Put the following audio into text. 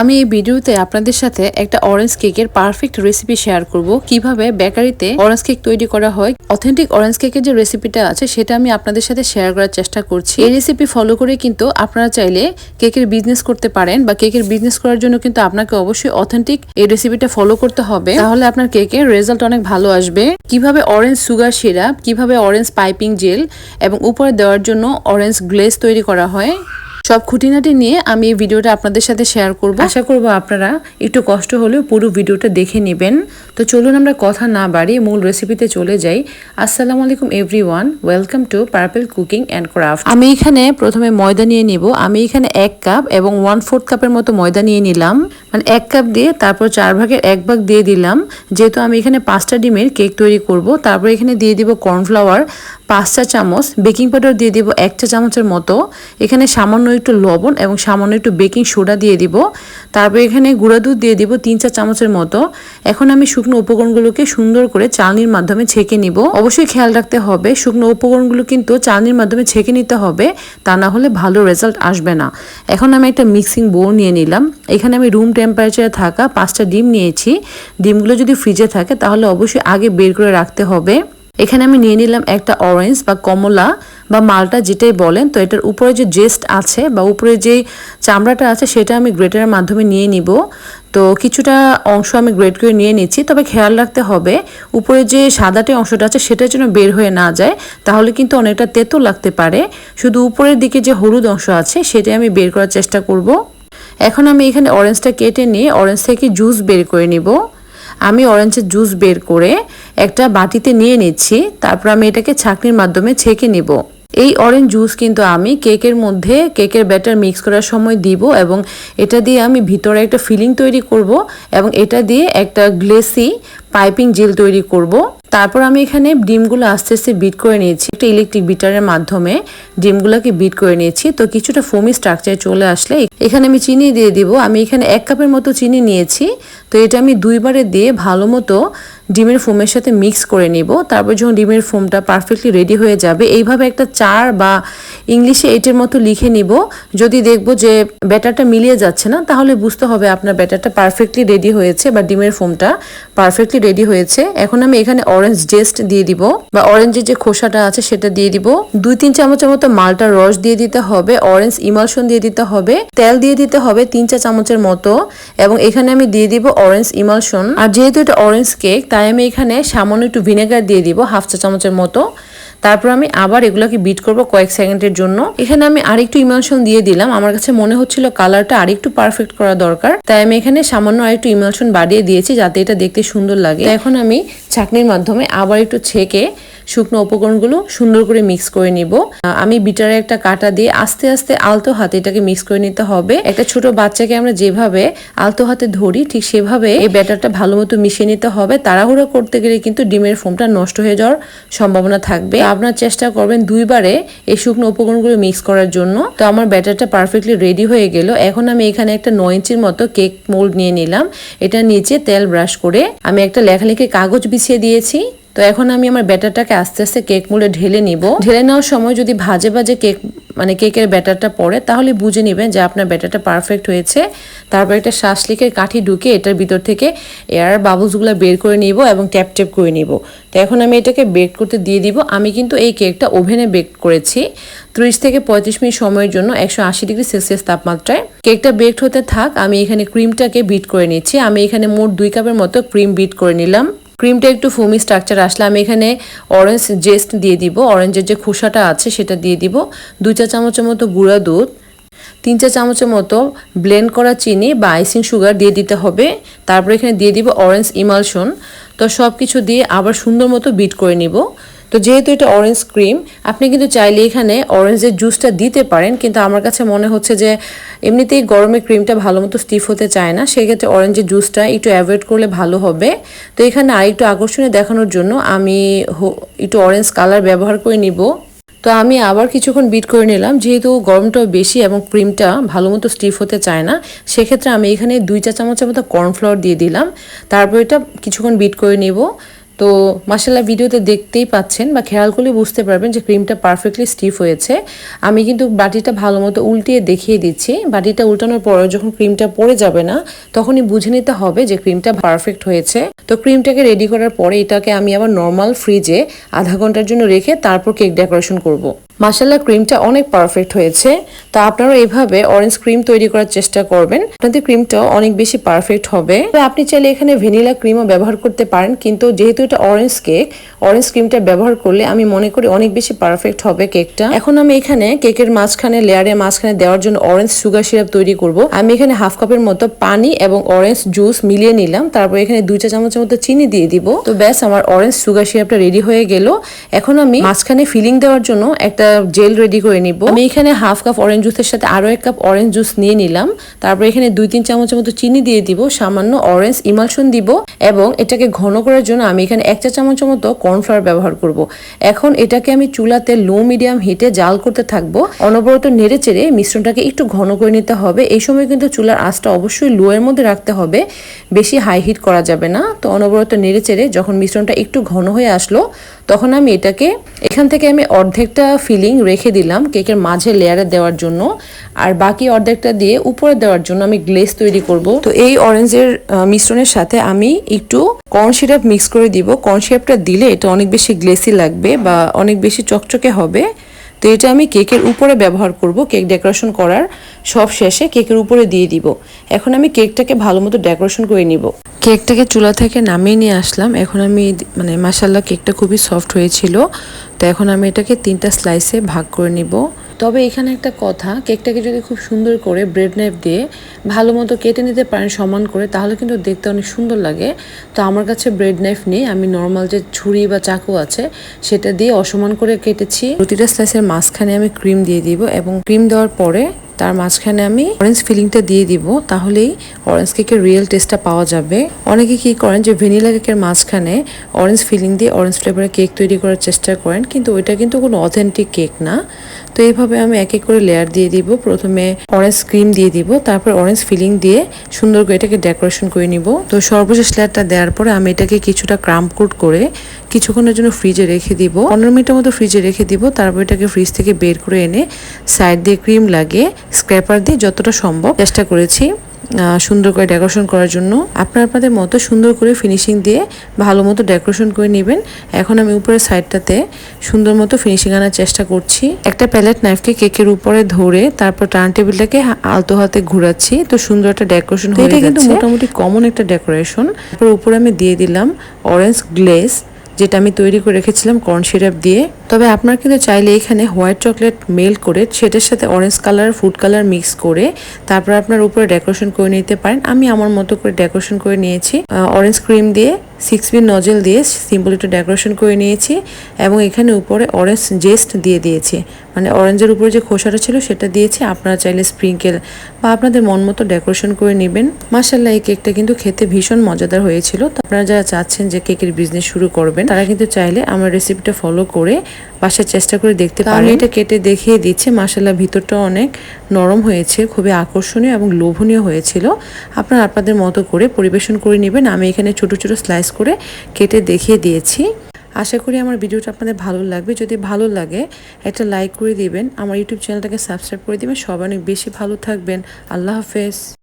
আমি এই ভিডিওতে আপনাদের সাথে একটা অরেঞ্জ কেকের পারফেক্ট রেসিপি শেয়ার করব। কীভাবে বেকারিতে অরেঞ্জ কেক তৈরি করা হয় অথেন্টিক অরেঞ্জ কেকের যে রেসিপিটা আছে, সেটা আমি আপনাদের সাথে শেয়ার করার চেষ্টা করছি। এই রেসিপি ফলো করে কিন্তু আপনারা চাইলে কেকের বিজনেস করতে পারেন বা কেকের বিজনেস করার জন্য কিন্তু আপনাকে অবশ্যই অথেন্টিক এই রেসিপিটা ফলো করতে হবে। তাহলে আপনার কেকের রেজাল্ট অনেক ভালো আসবে। কীভাবে অরেঞ্জ সুগার সিরাপ কীভাবে অরেঞ্জ পাইপিং জেল এবং উপরে দেওয়ার জন্য অরেঞ্জ গ্লেজ তৈরি করা হয় সব খুঁটিনাটি নিয়ে আমি এই ভিডিওটা আপনাদের সাথে শেয়ার করব। আশা করব আপনারা একটু কষ্ট হলেও পুরো ভিডিওটা দেখে নেবেন। তো চলুন আমরা কথা না বাড়িয়ে মূল রেসিপিতে চলে যাই। আসসালামু আলাইকুম everyone welcome to purple cooking and craft আমি এখানে প্রথমে ময়দা নিয়ে নিব। আমি এখানে এক কাপ এবং ওয়ান ফোর্থ কাপের মতো ময়দা নিয়ে নিলাম। মানে এক কাপ দিয়ে তারপর চার ভাগের এক ভাগ দিয়ে দিলাম। যেহেতু আমি এখানে পাঁচটা ডিমের কেক তৈরি করব তারপর এখানে দিয়ে দিব কর্নফ্লাওয়ার পাঁচ চা চামচ বেকিং পাউডার দিয়ে দিব এক চা চামচের মতো। এখানে সামান্য একটু লবণ এবং সামান্য একটু বেকিং সোডা দিয়ে দিব। তারপর এখানে গুঁড়া দুধ দিয়ে দিব তিন চা চামচের মতো। এখন আমি শুকনো উপকরণগুলোকে সুন্দর করে চালনির মাধ্যমে ছেঁকে নিব। অবশ্যই খেয়াল রাখতে হবে, শুকনো উপকরণগুলো কিন্তু চালনির মাধ্যমে ছেঁকে নিতে হবে, তা না হলে ভালো রেজাল্ট আসবে না। এখন আমি একটা মিক্সিং বোল নিয়ে নিলাম। এখানে আমি রুম টেম্পারেচারে থাকা পাঁচটা ডিম নিয়েছি। ডিমগুলো যদি ফ্রিজে থাকে তাহলে অবশ্যই আগে বের করে রাখতে হবে। এখানে আমি নিয়ে নিলাম একটা অরেঞ্জ বা কমলা বা মালটা যেটাই বলেন, তো এটার উপরে যে জেস্ট আছে বা উপরে যে চামড়াটা আছে, সেটা আমি গ্রেটারের মাধ্যমে নিয়ে নিব। তো কিছুটা অংশ আমি গ্রেট করে নিয়ে নিচ্ছি, তবে খেয়াল রাখতে হবে, উপরে যে সাদাটে অংশটা আছে, সেটা যেন বের হয়ে না যায়, তাহলে কিন্তু অনেকটা তেতো লাগতে পারে। শুধু উপরের দিকে যে হলুদ অংশ আছে, সেটাই আমি বের করার চেষ্টা করব। এখন আমি এখানে অরেঞ্জটা কেটে নিয়ে অরেঞ্জ থেকে জুস বের করে নিব। আমি অরেঞ্জের জুস বের করে একটা বাটিতে নিয়ে নিচ্ছি, তারপর আমি এটাকে ছাঁকনির মাধ্যমে ছেঁকে নিব। এই অরেঞ্জ জুস কিন্তু আমি কেকের মধ্যে, কেকের ব্যাটার মিক্স করার সময় দিব এবং এটা দিয়ে আমি ভিতরে একটা ফিলিং তৈরি করব এবং এটা দিয়ে একটা গ্লেসি পাইপিং জেল তৈরি করব। তারপর আমি এখানে ডিমগুলো আস্তে আস্তে বিট করে নিয়েছি। একটা ইলেকট্রিক বিটারের মাধ্যমে ডিমগুলোকে বিট করে নিয়েছি। তো কিছুটা ফোমি স্ট্রাকচার চলে আসলে এখানে আমি চিনি দিয়ে দিব। আমি এখানে এক কাপের মতো চিনি নিয়েছি। তো এটা আমি দুইবারে দিয়ে ভালো মতো ডিমের ফোমের সাথে মিক্স করে নিব। তারপর যখন ডিমের ফোমটা পারফেক্টলি রেডি হয়ে যাবে, এইভাবে একটা চার বা ইংলিশে এইটের মতো লিখে নিব। যদি দেখব যে ব্যাটারটা মিলিয়ে যাচ্ছে না, তাহলে বুঝতে হবে আপনার ব্যাটারটা পারফেক্টলি রেডি হয়েছে বা ডিমের ফোমটা পারফেক্টলি রেডি হয়েছে। এখন আমি এখানে অরেঞ্জ জেস্ট দিয়ে দিব বা অরেঞ্জের যে খোসাটা আছে সেটা দিয়ে দিব। দুই তিন চামচের মতো মালটার রস দিয়ে দিতে হবে অরেঞ্জ ইমালশন দিয়ে দিতে হবে, তেল দিয়ে দিতে হবে তিন চা চামচের মতো এবং এখানে আমি দিয়ে দিব অরেঞ্জ ইমালশন আর যেহেতু এটা অরেঞ্জ কেক তাই আমি এখানে সামান্য একটু ভিনেগার দিয়ে দিব হাফ চা চামচের মতো। তারপর আমি আবার এগুলোকে বিট করব কয়েক সেকেন্ডের জন্য। এখানে আমি আরেকটু ইমালশন দিয়ে দিলাম। আমার কাছে মনে হচ্ছিল কালারটা আরেকটু পারফেক্ট করা দরকার। তাই আমি এখানে সামান্য আরেকটু ইমালশন বাড়িয়ে দিয়েছি যাতে এটা দেখতে সুন্দর লাগে। এখন আমি ছাকনির মাধ্যমে আবার একটু ছেঁকে শুকনো উপকরণগুলো সুন্দর করে মিক্স করে নিব। আমি বিটারে একটা কাটা দিয়ে আস্তে আস্তে আলতো হাতে এটাকে মিক্স করে নিতে হবে। একটা ছোট বাচ্চাকে আমরা যেভাবে আলতো হাতে ধরি, ঠিক সেভাবে এই ব্যাটারটা ভালো মতো মিশিয়ে নিতে হবে। তাড়াহুড়ো করতে গেলে কিন্তু ডিমের ফোমটা নষ্ট হয়ে যাওয়ার সম্ভাবনা থাকবে। আপনার চেষ্টা করবেন দুইবারে এই শুকনো উপকরণগুলো মিক্স করার জন্য। তো আমার ব্যাটারটা পারফেক্টলি রেডি হয়ে গেল। এখন আমি এখানে একটা নয় ইঞ্চির মতো কেক মোল্ড নিয়ে নিলাম। এটা নিচে তেল ব্রাশ করে আমি একটা লেখালেখি কাগজ বিছিয়ে দিয়েছি। তো এখন আমি আমার ব্যাটারটাকে আস্তে আস্তে কেক মুলে ঢেলে নিব। ঢেলে নেওয়ার সময় যদি ভাজে ভাজে কেক মানে কেকের ব্যাটারটা পড়ে, তাহলে বুঝে নেবেন যে আপনার ব্যাটারটা পারফেক্ট হয়েছে। তারপর একটা শ্বাসলিকের কাঠি ঢুকে এটার ভিতর থেকে এয়ার বাবুলসগুলো বের করে নিব এবং ট্যাপ ট্যাপ করে নিব। তো এখন আমি এটাকে বেক করতে দিয়ে দিব। আমি কিন্তু এই কেকটা ওভেনে বেক করেছি ত্রিশ থেকে পঁয়ত্রিশ মিনিট সময়ের জন্য, একশো আশি ডিগ্রি সেলসিয়াস তাপমাত্রায়। কেকটা বেকড হতে থাক, আমি এখানে ক্রিমটাকে বিট করে নিচ্ছি। আমি এখানে মোট দুই কাপের মতো ক্রিম বিট করে নিলাম। ক্রিমটা একটু ফোমি স্ট্রাকচার আসলে আমি এখানে অরেঞ্জ জেস্ট দিয়ে দিব। অরেঞ্জের যে খোসাটা আছে সেটা দিয়ে দিব। দুই চা চামচের মতো গুঁড়া দুধ, তিন চা চামচের মতো ব্লেন্ড করা চিনি বা আইসিং সুগার দিয়ে দিতে হবে। তারপর এখানে দিয়ে দিব অরেঞ্জ ইমালশন তো সব কিছু দিয়ে আবার সুন্দর মতো বিট করে নিব। তো যেহেতু এটা অরেঞ্জ ক্রিম আপনি কিন্তু চাইলে এখানে অরেঞ্জের জুসটা দিতে পারেন, কিন্তু আমার কাছে মনে হচ্ছে যে এমনিতেই গরমে ক্রিমটা ভালো মতো স্টিফ হতে চায় না, সেক্ষেত্রে অরেঞ্জের জুসটা একটু অ্যাভয়েড করলে ভালো হবে। তো এখানে আরেকটু আকর্ষণীয় দেখানোর জন্য আমি একটু অরেঞ্জ কালার ব্যবহার করে নিব। তো আমি আবার কিছুক্ষণ বিট করে নিলাম, যেহেতু গরমটাও বেশি এবং ক্রিমটা ভালো মতো স্টিফ হতে চায় না, সেক্ষেত্রে আমি এখানে দুই চা চামচের মতো কর্নফ্লাওয়ার দিয়ে দিলাম। তারপর এটা কিছুক্ষণ বিট করে নিব। তো মাসাল্লাহ ভিডিওতে দেখতেই পাচ্ছেন বা খেয়াল করলে বুঝতে পারবেন যে ক্রিমটা পারফেক্টলি স্টিফ হয়েছে। আমি কিন্তু বাটিটা ভালো মতো উল্টিয়ে দেখিয়ে দিচ্ছি। বাটিটা উল্টানোর পরে যখন ক্রিমটা পড়ে যাবে না, তখনই বুঝে নিতে হবে যে ক্রিমটা পারফেক্ট হয়েছে। তো ক্রিমটাকে রেডি করার পরে এটাকে আমি আবার নর্মাল ফ্রিজে আধা ঘণ্টার জন্য রেখে তারপর কেক ডেকোরেশন করব। মাসাল্লাহ ক্রিমটা অনেক পারফেক্ট হয়েছে। তা আপনারা এইভাবে অরেঞ্জ ক্রিম তৈরি করার চেষ্টা করবেন। আপনাদের ক্রিমটা অনেক বেশি পারফেক্ট হবে। আপনি চাইলে এখানে ভ্যানিলা ক্রিমও ব্যবহার করতে পারেন, কিন্তু যেহেতু এটা অরেঞ্জ কেক অরেঞ্জ ক্রিমটা ব্যবহার করলে আমি মনে করি অনেক বেশি পারফেক্ট হবে কেকটা এখন আমি এখানে কেকের মাঝখানে লেয়ারের মাঝখানে দেওয়ার জন্য অরেঞ্জ সুগার সিরাপ তৈরি করব। আমি এখানে হাফ কাপের মতো পানি এবং অরেঞ্জ জুস মিলিয়ে নিলাম। তারপর এখানে দুই চা চামচের মতো চিনি দিয়ে দিব। তো ব্যাস, আমার অরেঞ্জ সুগার সিরাপটা রেডি হয়ে গেল। এখন আমি মাঝখানে ফিলিং দেওয়ার জন্য একটা জেল রেডি করে নিব। আমি এখানে হাফ কাপ অরেঞ্জ জুসের সাথে আরও এক কাপ অরেঞ্জ জুস নিয়ে নিলাম। তারপর এখানে দুই তিন চামচের মতো চিনি দিয়ে দিব, সামান্য অরেঞ্জ ইমালশন দিব এবং এটাকে ঘন করার জন্য আমি এখানে এক চা চামচের মতো কর্নফ্লাওয়ার ব্যবহার করব। এখন এটাকে আমি চুলাতে লো মিডিয়াম হিটে জাল করতে থাকব। অনবরত নেড়ে চেড়ে মিশ্রণটাকে একটু ঘন করে নিতে হবে। এই সময় কিন্তু চুলার আঁচটা অবশ্যই লো এর মধ্যে রাখতে হবে। বেশি হাই হিট করা যাবে না। তো অনবরত নেড়ে চেড়ে যখন মিশ্রণটা একটু ঘন হয়ে আসলো তখন আমি এটাকে, এখান থেকে আমি অর্ধেকটা ফিলিং রেখে দিলাম কেকের মাঝে লেয়ারে দেওয়ার জন্য। আর বাকি অর্ধেকটা দিয়ে উপরে দেওয়ার জন্য আমি গ্লেস তৈরি করব। তো এই অরেঞ্জের মিশ্রণের সাথে আমি একটু কর্ন সিরাপ মিক্স করে দিব। কর্ন সিরাপটা দিলে এটা অনেক বেশি গ্লেসি লাগবে বা অনেক বেশি চকচকে হবে। তো এটা আমি কেকের উপরে ব্যবহার করব। কেক ডেকোরেশন করার সব শেষে কেকের উপরে দিয়ে দিব। এখন আমি কেকটাকে ভালো মতো ডেকোরেশন করে নিব। কেকটাকে চুলা থেকে নামিয়ে নিয়ে আসলাম। এখন আমি মানে মাসাল্লাহ কেকটা খুবই সফট হয়েছিল। তো এখন আমি এটাকে তিনটা স্লাইসে ভাগ করে নিব। তবে এখানে একটা কথা, কেকটাকে যদি খুব সুন্দর করে ব্রেড নাইফ দিয়ে ভালো মতো কেটে নিতে পারেন সমান করে, তাহলে কিন্তু দেখতে অনেক সুন্দর লাগে। তো আমার কাছে ব্রেড নাইফ নেই, আমি নর্মাল যে ছুরি বা চাকু আছে, সেটা দিয়ে অসমান করে কেটেছি। প্রতিটা স্লাইসের মাঝখানে আমি ক্রিম দিয়ে দিব এবং ক্রিম দেওয়ার পরে তার মাঝখানে আমি অরেঞ্জ ফিলিংটা দিয়ে দিব, তাহলেই অরেঞ্জ কেকের রিয়েল টেস্টটা পাওয়া যাবে। অনেকে কি করেন যে ভ্যানিলা কেকের মাঝখানে অরেঞ্জ ফিলিং দিয়ে অরেঞ্জ ফ্লেভারের কেক তৈরি করার চেষ্টা করেন, কিন্তু ওইটা কিন্তু কোনো অথেন্টিক কেক না। তো এইভাবে আমি এক এক করে লেয়ার দিয়ে দিব। প্রথমে অরেঞ্জ ক্রিম দিয়ে দিব, তারপর অরেঞ্জ ফিলিং দিয়ে সুন্দর করে এটাকে ডেকোরেশন করে নিব। তো সর্বশেষ লেয়ারটা দেওয়ার পরে আমি এটাকে কিছুটা ক্রাম কোট করে কিছুক্ষণের জন্য ফ্রিজে রেখে দিব। পনেরো মিনিটের মতো ফ্রিজে রেখে দিব, তারপর এটাকে ফ্রিজ থেকে বের করে এনে সাইড দিয়ে ক্রিম লাগিয়ে স্ক্র্যাপার দিয়ে যতটা সম্ভব চেষ্টা করেছি। সুন্দর করে ডেকোরেশন করার জন্য। আপনার আপনাদের মতো সুন্দর করে ফিনিশিং দিয়ে ভালো মতো ডেকোরেশন করে নেবেন। এখন আমি উপরের সাইডটাতে সুন্দর মতো ফিনিশিং আনার চেষ্টা করছি। একটা প্যালেট নাইফকে কেকের উপরে ধরে তারপর টার্ন টেবিলটাকে আলতো হাতে ঘুরাচ্ছি। তো সুন্দর একটা ডেকোরেশন হয়ে এটা কিন্তু মোটামুটি কমন একটা ডেকোরেশন তারপর উপরে আমি দিয়ে দিলাম অরেঞ্জ গ্লেজ যেটা আমি তৈরি করে রেখেছিলাম কর্ন সিরাপ দিয়ে। তবে আপনার কিন্তু চাইলে এখানে হোয়াইট চকলেট মেল্ট করে সেটার সাথে orange colour food colour mix করে তারপর আপনার উপরে ডেকোরেশন করে নিতে পারেন। আমি আমার মতো করে ডেকোরেশন করে নিয়েছি অরেঞ্জ ক্রিম দিয়ে। সিক্স বিন নজেল দিয়ে সিম্পল একটু ডেকোরেশন করে নিয়েছি এবং এখানে উপরে অরেঞ্জ জেস্ট দিয়ে দিয়েছি। মানে অরেঞ্জের উপরে যে খোসাটা ছিল সেটা দিয়েছি। আপনারা চাইলে স্প্রিঙ্কেল বা আপনাদের মন মতো ডেকোরেশন করে নেবেন। মাসাল্লাহ এই কেকটা কিন্তু খেতে ভীষণ মজাদার হয়েছিল। তো আপনারা যারা চাচ্ছেন যে কেকের বিজনেস শুরু করবেন তারা কিন্তু চাইলে আমার রেসিপিটা ফলো করে বাসার চেষ্টা করে দেখতে পারেন আমি এটা কেটে দেখিয়ে দিচ্ছি। মাসাল্লাহ ভিতরটা অনেক নরম হয়েছে খুবই আকর্ষণীয় এবং লোভনীয় হয়েছিল। আপনারা আপনাদের মতো করে পরিবেশন করে নেবেন। আমি এখানে ছোট ছোট স্লাইস করে কেটে দেখিয়ে দিয়েছি। আশা করি আমার ভিডিওটা আপনাদের ভালো লাগবে। যদি ভালো লাগে, একটা লাইক করে দিবেন। আমার ইউটিউব চ্যানেলটাকে সাবস্ক্রাইব করে দিবেন। সবাই অনেক বেশি ভালো থাকবেন। আল্লাহ হাফেজ।